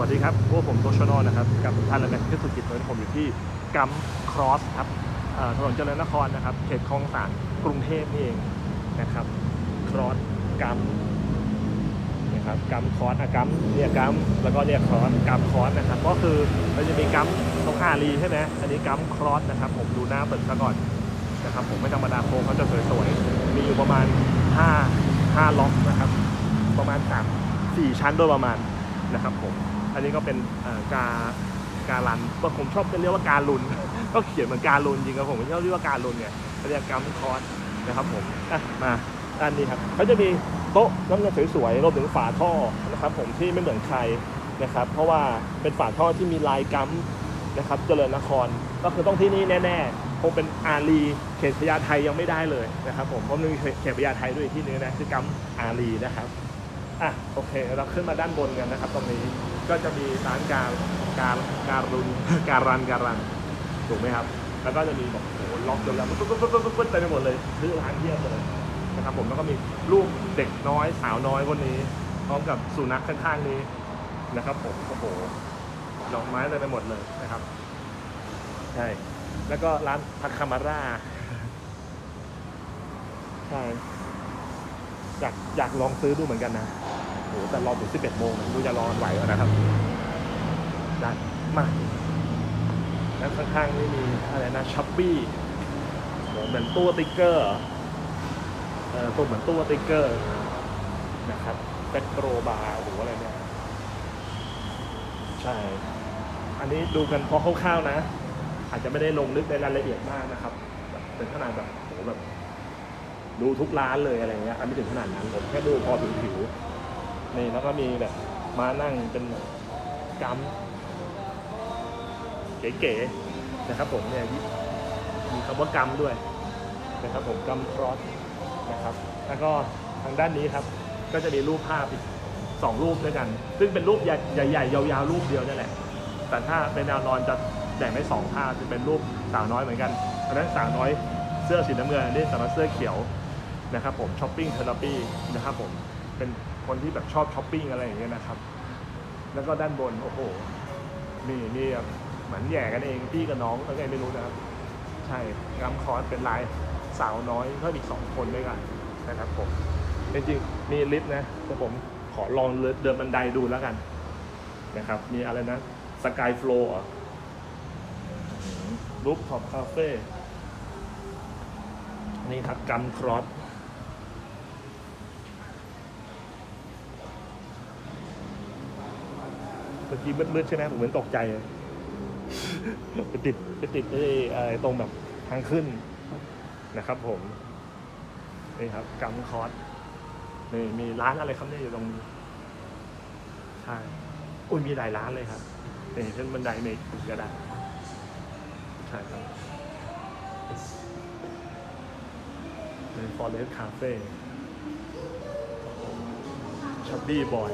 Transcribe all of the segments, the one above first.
วัสดีครับพวกผมโตชโนนะครับ กับท่านและแม็กซ์สุกิจโดยผมอยู่ที่กัมครอสครับถนนเจริญนครนะครับ เขตคลองสานกรุงเทพนี่เองนะครับ ครอสกัมนะครับกัมครอสอะกัมเนี่ยกัมแล้วก็เนี่ยครอสกัมครอสนะครับ ก็คือเราจะมีกัมตรงอารีใช่ไหมอันนี้กัมครอสนะครับ ผมดูหน้าตึกซะก่อนนะครับ ผมไม่ธรรมดาโค้งเขาจะสวยๆ มีอยู่ประมาณ 5 5 ล็อกนะครับ ประมาณ3 4ชั้นโดยประมาณนะครับผม อันนี้ก็เป็นการการันก็ผมชอบเรียกว่าการลุน ก็เขียนเหมือนการลุนจริงครับผมไม่ชอบเรียกว่าการลุนเนี่ยเรียกกัมคอร์สนะครับผมมาด้านนี้ครับเขาจะมีโต๊ะน้ำเงินสวยๆรวมถึงฝาท่อนะครับผมที่ไม่เหมือนใครนะครับ เพราะว่าเป็นฝาท่อที่มีลายกัมนะครับเจริญนครก็คือต้องที่นี่แน่ๆคงเป็นอารีเขตพญาไทยังไม่ได้เลยนะครับผมเพราะมันมีเขตพญาไทด้วยที่นึงนะคือกัมอารีนะครับอะโอเค เราขึ้นมาด้านบนกันนะครับตรงนี้ ก็จะมีร้านการการการรุนการรันการรันถูกไหมครับ แล้วก็จะมีบอกโอ้โหล็อกจนแล้วปุ๊บปุ๊บปุ๊บปุ๊บปุ๊บเต็มไปหมดเลยซื้อร้านเที่ยบเลยนะครับผมแล้วก็มีรูปเด็กน้อยสาวน้อยคนนี้ พร้อมกับสุนัขข้างๆนี้นะครับ ผมโอ้โหดอกไม้เต็มไปหมดเลยนะครับใช่แล้วก็ร้านพัคคามาร่าใช่อยากอยากลองซื้อดูเหมือนกันนะ โหแต่รอถึง11โมงไม่รู้จะรอไหวแล้วนะครับได้มาแล้วข้างๆนี่มีอะไรนะช้อปปี้เหมือนตู้ติ๊กเกอร์เออตัวเหมือนตู้ติ๊กเกอร์นะครับเปโตรบาร์หรืออะไรเนี่ย ใช่ อันนี้ดูกันพอคร่าวๆนะ อาจจะไม่ได้ลงลึกในรายละเอียดมากนะครับแบบถึงขนาดแบบโหแบบดูทุกร้านเลยอะไรเงี้ยอันไม่ถึงขนาดนั้นผมแค่ดูพอผิวผิว นี่แล้วก็มีแบบมานั่งเป็นกัมเก๋ๆนะครับผมเนี่ยมีคำว่ากัมด้วยนะครับผมกัมครอสนะครับ แล้วก็ทางด้านนี้ครับ ก็จะมีรูปภาพอีกสองรูปด้วยกัน ซึ่งเป็นรูปใหญ่ๆยาวๆรูปเดียวนั่นแหละแต่ถ้าเป็นแนวนอนจะแบ่งได้สองภาพจะเป็นรูปสาวน้อยเหมือนกันอันนั้นสาวน้อยเสื้อสีน้ำเงินอันนี้สาวน้อยเสื้อเขียวนะครับผมช้อปปิ้งเทอราปีนะครับผม เป็นคนที่แบบชอบช้อปปิ้งอะไรอย่างเงี้ยนะครับ แล้วก็ด้านบนโอ้โหมีมีแบบเหมือนแย่กันเองพี่กับน้องแล้วไงไม่รู้นะครับ ใช่งามคอร์สเป็นลายสาวน้อยเพิ่มอีกสองคนด้วยกันนะครับผมจริงๆมีลิฟต์นะแต่ผมขอลองเดินบันไดดูแล้วกันนะครับ มีอะไรนะสกายฟลูร์รูปท็อปคาเฟ่นี่ครับกัมครอส เมื่อกี้มืดๆใช่ไหมผมเหมือนตกใจเลยไปติดไปติดไอ้ไอ้ตรงแบบทางขึ้นนะครับ ผมนี่ครับกัมคอร์สนี่มีร้านอะไรครับเนี่ยอยู่ตรงนี้ใช่อุ้ยมีหลายร้านเลยครับนี่เช่นบันไดเมกก็ได้ใช่ครับเป็นฟอร์เรสคาเฟ่ชับบี้บอย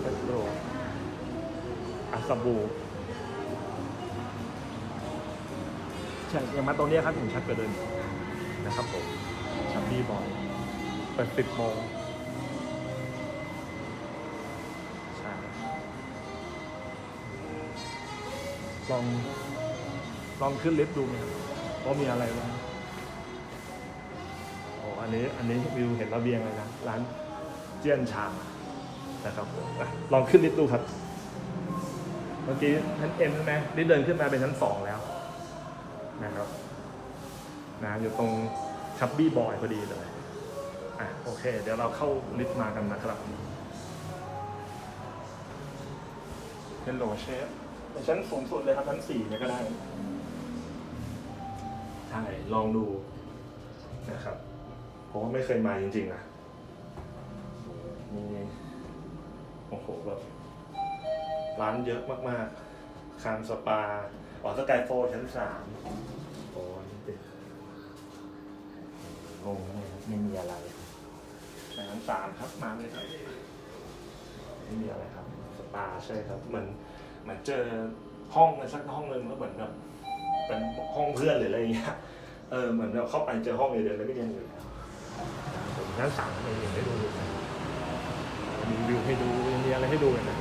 เปโรอาซาบูใช่ยังมาตรงนี้ครับถึงชัดกว่าเดิมนะครับผมชับบี้บอยเปิดสิบโมงใช่ลองลองขึ้นลิฟต์ดูไหมครับว่ามีอะไรบ้างโอ้อันนี้อันนี้วิวเห็นระเบียงเลยนะ ร้านเจียนชาง นะครับผมอะลองขึ้นลิฟต์ดูครับ เมื่อกี้ชั้นเอ็นใช่ไหมนี่เดินขึ้นมาเป็นชั้นสองแล้วนะครับนะอยู่ตรงชับบี้บอยพอดีเลยอะโอเค เดี๋ยวเราเข้าลิฟต์มากันนะครับเป็นโหลเชฟชั้นสูงสุดเลยครับชั้นสี่เนี่ยก็ได้ใช่ลองดูนะครับ เพราะว่าไม่เคยมาจริงๆนะมี โอ้โหแบบร้านเยอะมากๆคามสปาอ๋อสกายโฟชั้นสามโอ้นี่ติดงงเลยครับไม่มีอะไรชั้นสามครับมาเลยครับไม่มีอะไรครับ สปาใช่ครับเหมือนเหมือนเจอห้องในสักห้องหนึ่งแล้วเหมือนแบบเป็นห้องเพื่อนหรืออะไรอย่างเงี้ยเออเหมือนเราเข้าไปเจอห้องเดียวๆแล้วไม่เรียนอยู่แล้วผมชั้นสามไม่เห็นได้ดูเลย มีวิวให้ดูมีอะไรอะไรให้ดูกันนะ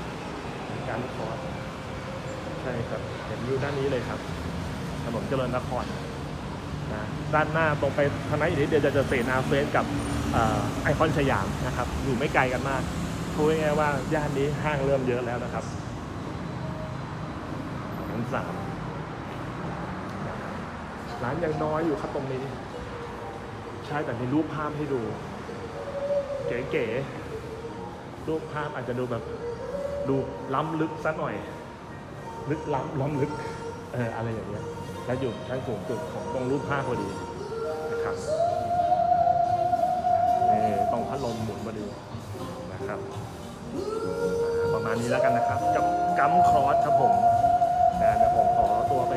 การคอร์สใช่ครับเห็นอยู่ด้านนี้เลยครับ ถนนเจริญนครนะด้านหน้าตรงไปทางนั้นอีกนิดเดียวจะเจอเสนาเฟสกับไอคอนสยามนะครับอยู่ไม่ไกลกันมากพูดง่ายว่าย่านนี้ห้างเริ่มเยอะแล้วนะครับชั้นสามนร้านยังน้อยอยู่ครับตรงนี้ ใช่แต่มีรูปภาพให้ดู เก๋ๆ รูปภาพอาจจะดูแบบดูล้ำลึกสักหน่อย ลึกล้ำล้ำลึกเอออะไรอย่างเงี้ยและอยู่ชั้นสูงสุดของตรงรูปภาพพอดีนะครับนี่ตรงพัดลมหมุนพอดีนะครับประมาณนี้แล้วกันนะครับกับกัมครอสครับผมนะเดี๋ยวผมขอตัวไป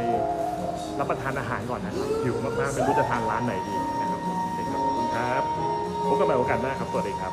รับประทานอาหารก่อนนะครับหิวมากๆไม่รู้จะทานร้านไหนดีนะครับโอเคครับขอบคุณครับพบกันใหม่โอกาสหน้าครับ สวัสดีครับ